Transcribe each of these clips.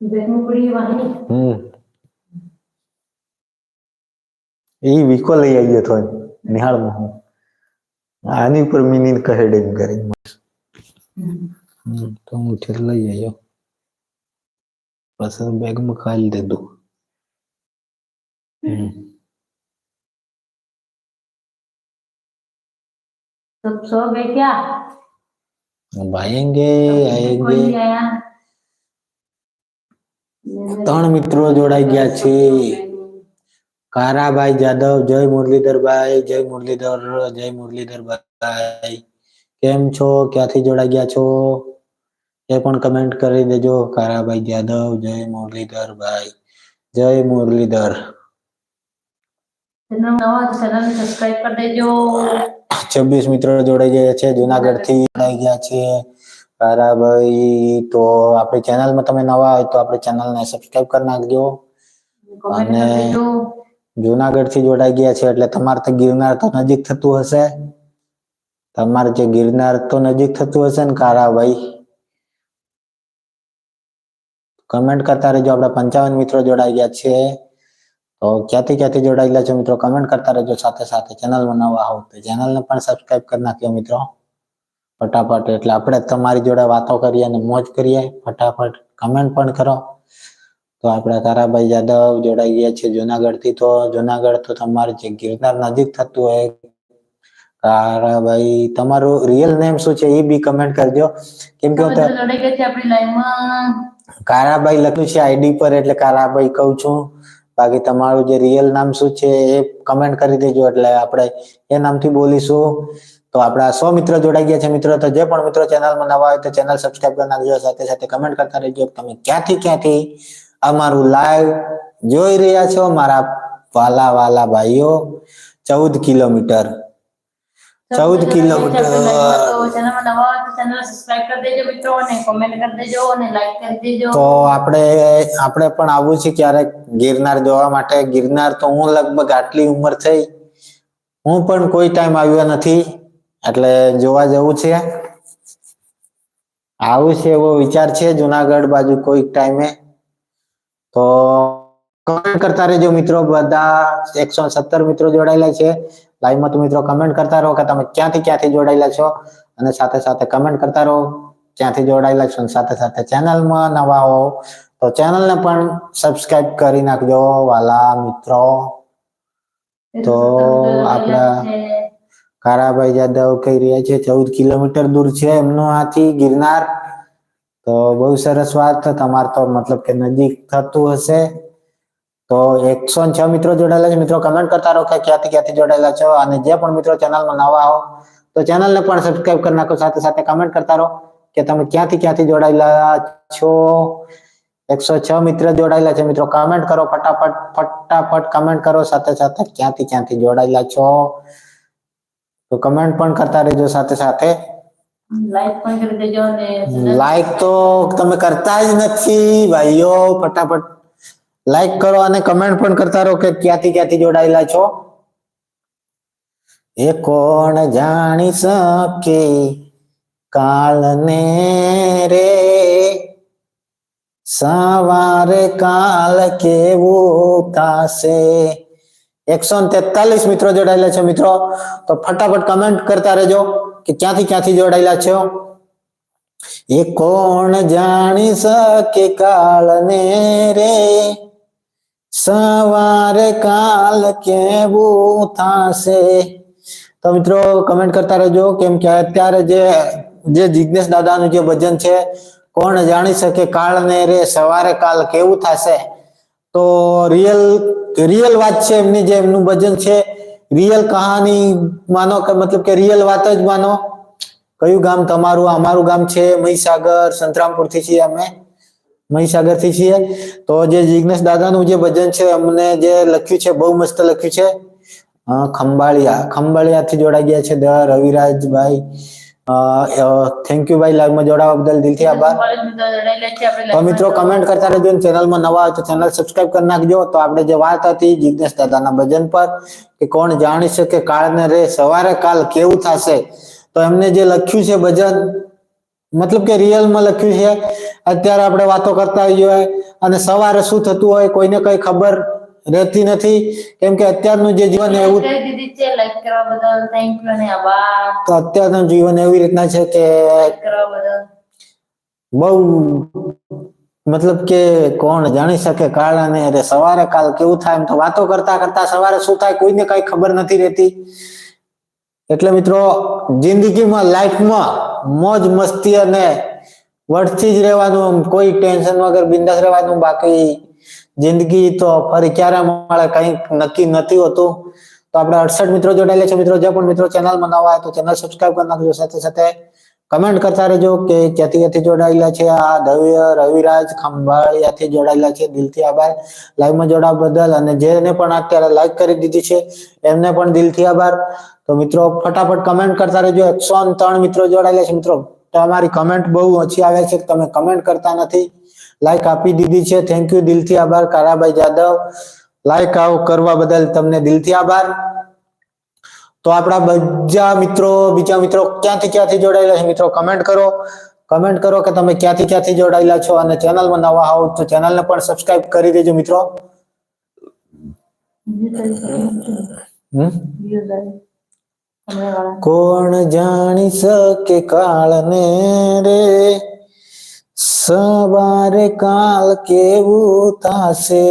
બેગમુકડી વાહની હમ એ વીકો લઈ આવ્યો હતો નિહાળમાં હું આની ઉપર મિની કહે ડેમ કરીને હમ, તો હું ઉઠી લઈ આવ્યો પછી બેગમાં ખાલી દીધું હમ. सब सो गए क्या अब आएंगे कोई आएंगे नहीं आया ત્રણ મિત્રો જોડાઈ ગયા છે. કારાભાઈ જાદવ જય મુરલીધરભાઈ જય મુરલીધર જય મુરલીધરભાઈ. કેમ છો? ક્યાંથી જોડાઈ ગયા છો? એ પણ કમેન્ટ કરી દેજો. કારાભાઈ જાદવ જય મુરલીધરભાઈ. જય મુરલીધર. છવ્વીસ મિત્રો જોડાઈ ગયા છે. જુનાગઢથી જોડાઈ ગયા છે. બરાબર તો આપણી ચેનલમાં તમે નવા હોય તો આપણી ચેનલને સબસ્ક્રાઇબ કરી નાખજો. અને જુનાગઢથી જોડાઈ ગયા છે એટલે તમારે તો ગિરનાર તો નજીક થતું હશે. તમારે જે ગિરનાર તો નજીક થતું હશે ને કારાભાઈ કમેન્ટ કરતા રહેજો. આપણા પંચાવન મિત્રો જોડાઈ ગયા છે. તો ક્યાંથી ક્યાંથી જોડાયેલા છે મિત્રો? કમેન્ટ કરતા રહેજો સાથે સાથે. ચેનલમાં નવા આવો તો ચેનલને પણ સબસ્ક્રાઇબ કરી નાખ્યો મિત્રો. ફટાફટ એટલે આપણે તમારી જોડે વાતો કરીએ અને મોજ કરીએ. ફટાફટ કમેન્ટ પણ કરો. તો આપણે તારાભાઈ જાદવ જોડાઈ ગયા છે જુનાગઢથી તો જુનાગઢ તો તમારે જે ગિરનાર નજીક થતું હોય તારાભાઈ તમારું રિયલ નેમ શું છે એ બી કમેન્ટ કરજો. કેમ કે કારાભાઈ લખ્યું છે આઈડી પર એટલે કારાભાઈ કહું છું. બાકી તમારું જે રિયલ નામ શું છે એ કમેન્ટ કરી દેજો એટલે આપણે એ નામથી બોલીશું. તો આપણા સો મિત્રો જોડાઈ ગયા છે મિત્રો. તો જે પણ મિત્રો ચેનલમાં નવા હોય તો ચેનલ સબસ્ક્રાઈબ કરી નાખજો. સાથે સાથે કમેન્ટ કરતા રહેજો તમે ક્યાંથી ક્યાંથી અમારું લાઈવ જોઈ રહ્યા છો મારા વાલા વાલા ભાઈઓ. ચૌદ કિલોમીટર. ચૌદ કિલોમીટર. તો આપણે આપણે પણ આવું છે ક્યારેક ગિરનાર જોવા માટે. ગિરનાર તો હું લગભગ આટલી ઉંમર થઈ. હું પણ કોઈ ટાઈમ આવ્યો નથી. એટલે જોવા જવું છે. આવું છે એવો વિચાર છે જુનાગઢ બાજુ કોઈક ટાઈમે. તો કમેન્ટ કરતા રહેજો મિત્રો બધા એકસો સત્તર મિત્રો જોડાયેલા છે. લાઈવમાં તો મિત્રો કમેન્ટ કરતા રહો કે તમે ક્યાંથી ક્યાંથી જોડાયેલા છો. અને સાથે સાથે કમેન્ટ કરતા રહો ક્યાંથી જોડાયેલા છો અને સાથે સાથે ચેનલમાં નવા હો તો ચેનલને પણ સબસ્ક્રાઇબ કરી નાખજો વાલા મિત્રો. તો આપણા- કારાભાઈ જાદવ કહી રહ્યા છે, ચૌદ કિલોમીટર દૂર છે એમનું આથી ગિરનાર. તો બહુ સરસ વાત તમારે તો મતલબ કે નજીક થતું હશે. તો એકસો છ મિત્રો જોડાયેલા છે. મિત્રો કમેન્ટ કરતા રહો કે ક્યાંથી ક્યાંથી જોડાયેલા છો અને જે પણ મિત્રો ચેનલમાં નવા હો, તો ચેનલને પણ સબસ્ક્રાઇબ કરી નાખો. સાથે સાથે કમેન્ટ કરતા રહો કે તમે ક્યાંથી ક્યાંથી જોડાયેલા છો. એકસો છ મિત્ર જોડાયેલા છે. મિત્રો કમેન્ટ કરો, ફટાફટ ફટાફટ કમેન્ટ કરો. સાથે સાથે ક્યાંથી ક્યાંથી જોડાયેલા છો. તો કમેન્ટ પણ કરતા રહેજો સાથે સાથે. લાઈક પણ કરી દેજો અને લાઈક તો તમે કરતા જ નથી ભાઈઓ ફટાફટ લાઈક કરો અને કમેન્ટ પણ કરતા રહો કે ક્યાંથી ક્યાંથી જોડાયેલા છો. એ કોણ જાણી શકે કાલને રે? સવારે કાલ કેવું થશે? એકસો તેતાલીસ મિત્રો જોડાયેલા છે મિત્રો. તો ફટાફટ કમેન્ટ કરતા રહેજો કે ક્યાંથી ક્યાંથી જોડાયેલા છો? એ કોણ જાણી શકે કાળને રે? સવારે કાલ કેવું થશે? તો મિત્રો કમેન્ટ કરતા રહેજો કેમ કે અત્યારે જે જે જિજ્ઞેશ દાદાનું જે ભજન છે, કોણ જાણી શકે કાળને રે? સવારે કાલ કેવું થશે? તો રિયલ રિયલ વાત છે, એમની જે એમનું ભજન છે રિયલ કહાની માનો કે મતલબ કે રિયલ વાત જ માનો. કયું ગામ તમારું? અમારું ગામ છે મહીસાગર સંતરામપુરથી છીએ અમે. મહીસાગરથી છીએ. તો જે જિજ્ઞેશ દાદાનું જે ભજન છે, અમને જે લખ્યું છે, બહુ મસ્ત લખ્યું છે. ખંભાળિયા ખંભાળિયા થી જોડાઈ ગયા છે દર રવિરાજભાઈ. થેન્ક યુ ભાઈ લાઈવમાં જોડાવા બદલ દિલથી આભાર. તો મિત્રો કમેન્ટ કરતા રહેજો ચેનલમાં નવા હોય તો ચેનલ સબસ્ક્રાઇબ કરી નાખજો. તો આપણે જે વાત હતી જિજ્ઞેશ દાદાના ભજન પર કે કોણ જાણી શકે કાળને રે સવારે કાલ કેવું થશે? તો એમને જે લખ્યું છે ભજન મતલબ કે રિયલમાં લખ્યું છે અત્યારે આપણે વાતો કરતા હોઈએ અને સવારે શું થતું હોય કોઈને કઈ ખબર રહેતી નથી. કેમ કે અત્યારનું જે જીવન એવું તો અત્યારનું જીવન એવી રીતના છે કે બહુ મતલબ કે કોણ જાણી શકે કાળ અને અરે સવારે કાલ કેવું થાય એમ તો વાતો કરતા કરતા સવારે શું થાય કોઈને કઈ ખબર નથી રહેતી. એટલે મિત્રો જિંદગીમાં લાઈફમાં મોજ મસ્તી અને વટથી જ રહેવાનું કોઈ ટેન્શન વગર બિંદાસ રહેવાનું બાકી જિંદગી તો ફરી ક્યારે મળે કઈ નક્કી નથી હોતું. તો આપણે અડસઠ મિત્રો જોડાયેલા છે. મિત્રો, જે પણ મિત્રો ચેનલમાં નવા હોય તો ચેનલ સબસ્ક્રાઈબ કરી નાખજો. સાથે સાથે કમેન્ટ કરતા રહેજો કે ક્યાંથી ક્યાંથી જોડાયેલા છે આ દવ્ય રવિરાજ ખંભાળિયાથી જોડાયેલા છે. દિલથી આભાર. લાઈવમાં જોડાવા બદલ અને જેને પણ અત્યારે લાઈક કરી દીધી છે, એમને પણ દિલથી આભાર. તો મિત્રો, ફટાફટ કમેન્ટ કરતા રહેજો. એકસો ત્રણ મિત્રો જોડાયેલા છે. મિત્રો, તમારી કમેન્ટ બહુ ઓછી આવે છે. તમે કમેન્ટ કરતા નથી. લાઈક આપી દીધી છે. થેન્ક યુ દિલથી આભાર. કારાભાઈ જાદવ લાઈક આવ કરવા બદલ તમને દિલથી આભાર. તો આપણા બધા મિત્રો, બીજા મિત્રો ક્યાંથી ક્યાંથી જોડાયેલા છે? મિત્રો કમેન્ટ કરો. કમેન્ટ કરો કે તમે ક્યાંથી ક્યાંથી જોડાયેલા છો અને ચેનલમાં નવા આવો તો ચેનલને પણ સબસ્ક્રાઇબ કરી દેજો, મિત્રો. કોણ જાણી શકે કાળને રે? સવારે કાલ કેવું થશે?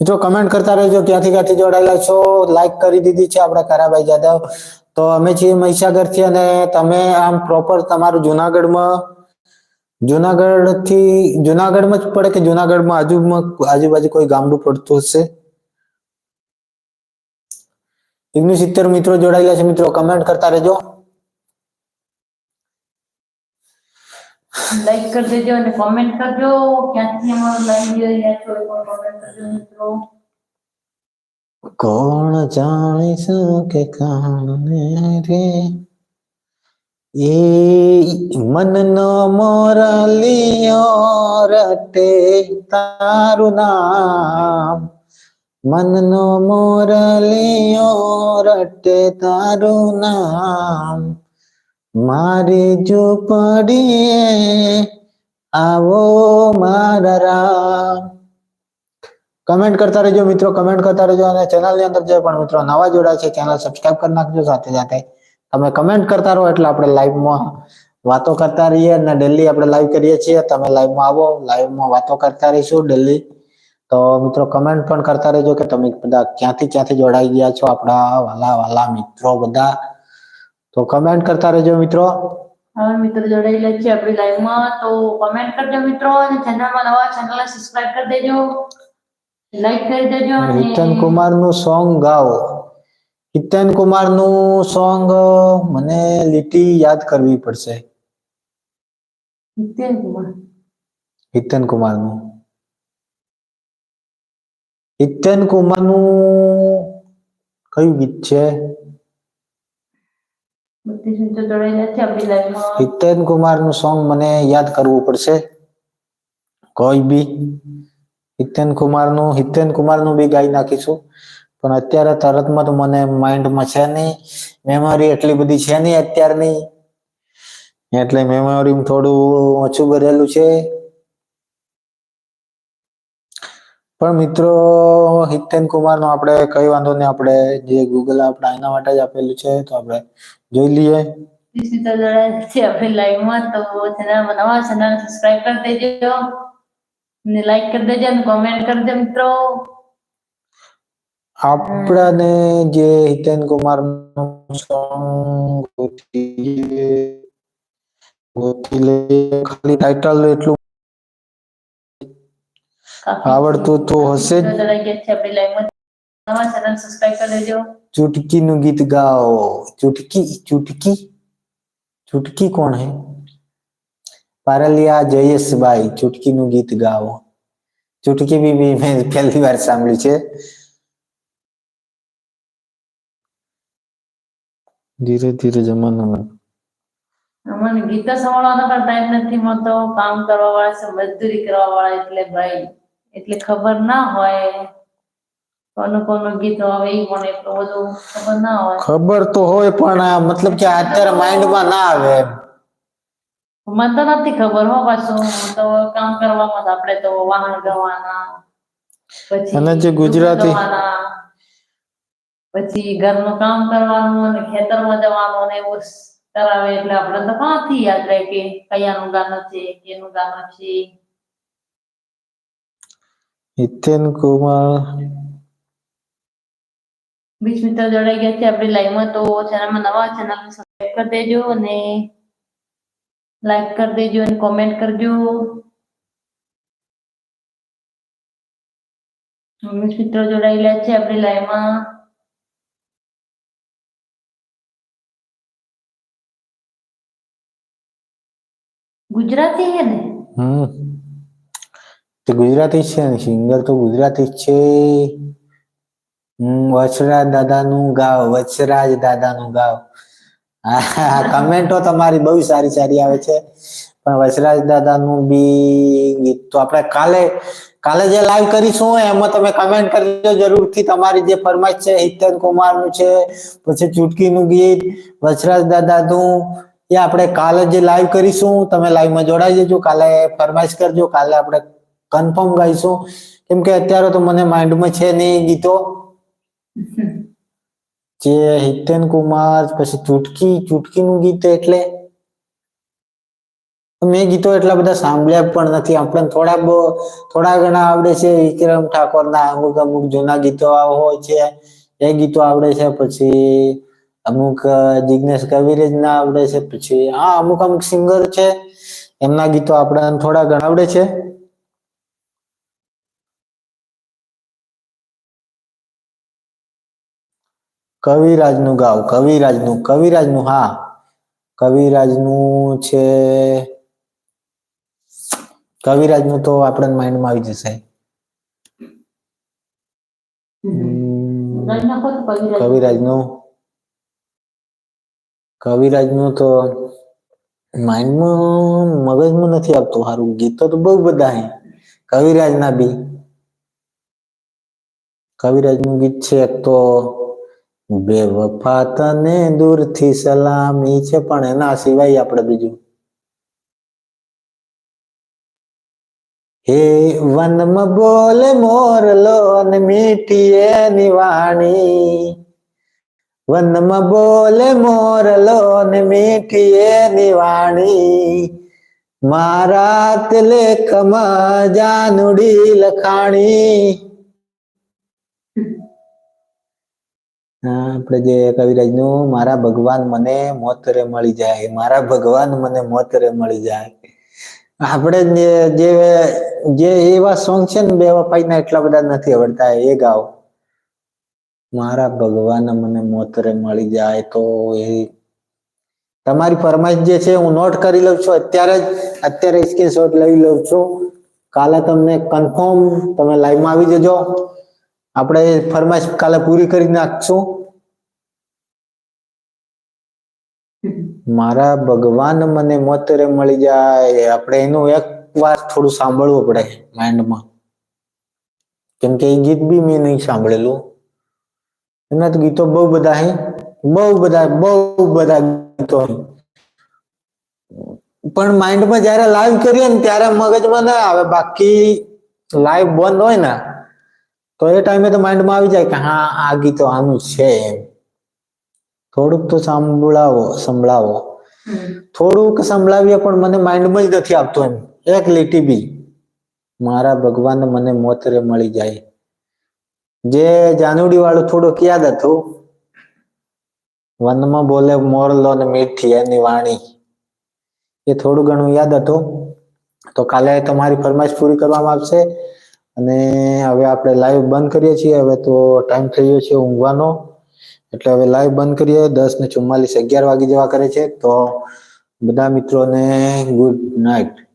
મિત્રો કમેન્ટ કરતા રહેજો, ક્યાંથી ક્યાંથી જોડાયેલા છો? લાઈક કરી દીધી છે આપણા કારાભાઈ જાદવ. તો અમે છીએ મહીસાગરથી અને તમે આમ પ્રોપર તમારું જુનાગઢમાં જુનાગઢથી જુનાગઢમાં જ પડે કે જુનાગઢમાં આજુમાં આજુબાજુ કોઈ ગામડું પડતું હશે? એકનું સિત્તેર મિત્રો જોડાયેલા છે. મિત્રો કમેન્ટ કરતા રહેજો. લાઈક કરી દેજો અને કોમેન્ટ કરજો. ક્યાંથી અમારો લાઈવ જોઈ રહ્યા છો કોમેન્ટ કરજો મિત્રો. કોણ જાણી શકે કાને રે? એ મનનો મોરલિયો રટે તારું નામ. મનનો મોરલિયો રટે તારું નામ. મારી ઝૂંપડીએ આવો મારા રામ. કમેન્ટ કરતા રહેજો મિત્રો કમેન્ટ કરતા રહેજો અને ચેનલની અંદર જે પણ મિત્રો નવા જોડાય છે ચેનલ સબસ્ક્રાઇબ કરી નાખજો સાથે સાથે. તમે કમેન્ટ કરતા રહો એટલે આપણે લાઈવમાં વાતો કરતા રહીએ અને ડેલી આપણે લાઈવ કરીએ છીએ. તમે લાઈવમાં આવો લાઈવમાં વાતો કરતા રહીશું ડેલી તો મિત્રો કમેન્ટ પણ કરતા રહેજો કે તમે બધા ક્યાંથી ક્યાંથી જોડાઈ ગયા છો આપણા વાલા વાલા મિત્રો બધા. તો કમેન્ટ કરતા રહેજો મિત્રો. હવે મિત્રો જોડાયેલા છે આપણી લાઈવમાં તો કોમેન્ટ કરજો મિત્રો અને ચેનલમાં નવા ચેનલને સબસ્ક્રાઇબ કરી દેજો. લાઈક કરી દેજો અને હિતન કુમારનું સોંગ ગાઓ. હિતન કુમારનું સોંગ મને લીટી યાદ કરવી પડશે. નિત્યન કુમાર. હિતન કુમારનું હિતન કુમારનું કયું ગીત છે બત્રીસ મિત્રો જોડાયેલા છે આપણી લાઈવમાં હિતન કુમારનું સોંગ મને યાદ કરવું પડશે. કોઈ બી હિતેન કુમારનું હિતેન કુમારનું બી ગાઈ નાખીશું. પણ અત્યારે તરતમાં તો મને માઇન્ડમાં છે નહીં. મેમરી એટલી બધી છે નહીં અત્યારની. એટલે મેમરી થોડું ઓછું ભરેલું છે. પણ મિત્રો હિતેન કુમાર નો આપણે કઈ વાંધો નહીં આપણે જે ગૂગલ આપણે એના માટે જ આપેલું છે તો આપણે જોઈ લઈએ બત્રીસ છે આપણી લાઈવમાં તો ચેનલમાં નવા ચેનલ સબસ્ક્રાઇબ કરી દેજો અને લાઈક કરી દેજો અને કોમેન્ટ કરી દેજો મિત્રો આપણાને જે હિતેન કુમારનું સોંગ ગોતી લઈએ. ખાલી ટાઇટલ એટલું કાફી આવડતું તો હશે જ મિત્રો જોડાઈ ગયા છે આપણી લાઈવમાં નવા ચેનલ સબસ્ક્રાઇબ તો હશે ચુટકી નું ગીત ગાઓ. ચુટકી ચુટકી? ચુટકી કોણ હે? પારલિયા જયેશભાઈ ચુટકી નું ગીત ગાઓ. ચુટકી બી બી મેં પહેલી વાર સાંભળ્યું છે. ધીરે ધીરે જમાના મને ગીતો સાંભળવાનો પણ ટાઈમ નથી મળતો. કામ કરવા વાળા છે મજદૂરી કરવા વાળા એટલે ભાઈ એટલે ખબર ના હોય કોનું કોનું ગીત આવે એ પણ એટલું બધું ખબર ના હોય. ખબર તો હોય પણ મતલબ કે અત્યારે માઇન્ડમાં ના આવે મને તો નથી ખબર હો પાછું. તો કામ કરવામાં જ આપણે તો વાહન ગવાના પછી અને જે ગુજરાતી- પછી ઘરનું કામ કરવાનું અને ખેતરમાં જવાનું અને એવું કરાવે. એટલે આપણે તો ક્યાંથી યાદ રહે કે કયાનું ગાનું છે કેનું ગાનું છે? હિતેન કુમાર. બીજ મિત્ર જોડાઈ ગયા છે આપણી લાઈવમાં તો ચેનલમાં નવા ચેનલ સબસ્ક્રાઇબ કરી દેજો અને લાઈક કરી દેજો અને કોમેન્ટ કરજો. વીસ મિત્રો જોડાયેલા છે આપણી લાઈવમાં ગુજરાતી હે ને? હમ. તે ગુજરાતી છે ને સિંગર તો ગુજરાતી જ છે. હમ વચરાજ દાદાનું ગાવ વચરાજ દાદાનું ગાવ. હા, કમેન્ટો તમારી બહુ સારી સારી આવે છે. પણ વચરાજ દાદાનું બી ગીત તો આપણે કાલે કાલે જે લાઈવ કરીશું એમાં તમે કમેન્ટ કરજો જરૂરથી. તમારી જે ફરમાઈશ છે, હિતન કુમારનું છે, પછી ચૂટકીનું ગીત વચરાજ દાદાનું, એ આપણે કાલે જે લાઈવ કરીશું, તમે લાઈવમાં જોડાઈ જજો. કાલે ફરમાઈશ કરજો, કાલે આપણે કન્ફર્મ ગાઈશું. કેમ કે અત્યારે તો મને માઇન્ડમાં છે નહીં ગીતો. જે હિતેન કુમાર, પછી ચૂટકી, ચૂટકીનું ગીત એટલે. મેં ગીતો એટલા બધા સાંભળ્યા પણ નથી. આપણને થોડા થોડા ઘણા આવડે છે. વિક્રમ ઠાકોરના અમુક અમુક જૂના ગીતો હોય છે. એ ગીતો આવડે છે. પછી અમુક જિજ્ઞેશ કવિરેજ ના આવડે છે. પછી, હા, અમુક અમુક સિંગર છે. એમના ગીતો આપણને થોડા ઘણા આવડે છે. કવિરાજનું ગાવ કવિરાજનું કવિરાજનું હા. કવિરાજનું છે કવિરાજનું તો આપણા માઇન્ડમાં આવી જશે. કવિરાજનું કવિરાજનું તો માઇન્ડમાં મગજમાં નથી આવતું સારું ગીતો તો બહુ બધા હે. કવિરાજના બી. કવિરાજનું ગીત છે એક તો બેવફા તને દૂરથી સલામી છે, પણ એના સિવાય આપણે બીજું? હે વનમાં બોલે મોરલો અને મીઠી એની વાણી વનમાં બોલે મોરલો અને મીઠી એની વાણી મારા તિલકમાં જાનુડી લખાણી હા, આપણે જે કવિરાજનું મારા ભગવાન મને મોતરે મળી જાય, મારા ભગવાન મને મોતરે મળી જાય. આપણે જે જે એવા સોંગ છે ને, બે વફાઈના એટલા બધા નથી આવડતા, એ ગાઓ. મારા ભગવાન મને મોતરે મળી જાય, તો એ તમારી ફરમાઈશ જે છે, હું નોટ કરી લઉં છું. અત્યારે જ, અત્યારે સ્ક્રીનશોટ લઈ લઉં છું. કાલે તમને કન્ફર્મ તમે લાઈવમાં આવી જજો. આપણે ફરમાઈશ કાલે પૂરી કરી નાખશું. મારા ભગવાન મને મતરે મળી જાય. આપણે એનું એક વાર થોડું સાંભળવું પડે માઇન્ડમાં કેમ કે એ ગીત બી મેં નહીં સાંભળેલું. એના તો ગીતો બહુ બધા હે. બહુ બધા બહુ બધા ગીતો પણ માઇન્ડમાં જ્યારે લાઈવ કરીએ ને ત્યારે મગજમાં ના આવે. બાકી લાઈવ બંધ હોય ને તો એ ટાઈમે તો માઇન્ડમાં આવી જાય કે હા આ ગીતો આનું છે એમ. થોડુંક તો સાંભળાવો સંભળાવો. થોડુંક સંભળાવીએ પણ મને માઇન્ડમાં જ નથી આવતો એમ. એક લીટી બી. મારા ભગવાન મને મોતરે મળી જાય. જે જાનુડી વાળું થોડુંક યાદ હતું. વનમાં બોલે મોરલો ને મીઠી એની વાણી. એ થોડું ઘણું યાદ હતું. તો કાલે તમારી ફરમાઈશ પૂરી કરવામાં આવશે. અને હવે આપણે લાઈવ બંધ કરીએ છીએ. હવે તો ટાઈમ થઈ ગયો છે ઊંઘવાનો. એટલે હવે લાઈવ બંધ કરીએ. દસ ને ચુમ્માલીસ અગિયાર વાગી જેવા કરે છે. તો બધા મિત્રોને ગુડ નાઇટ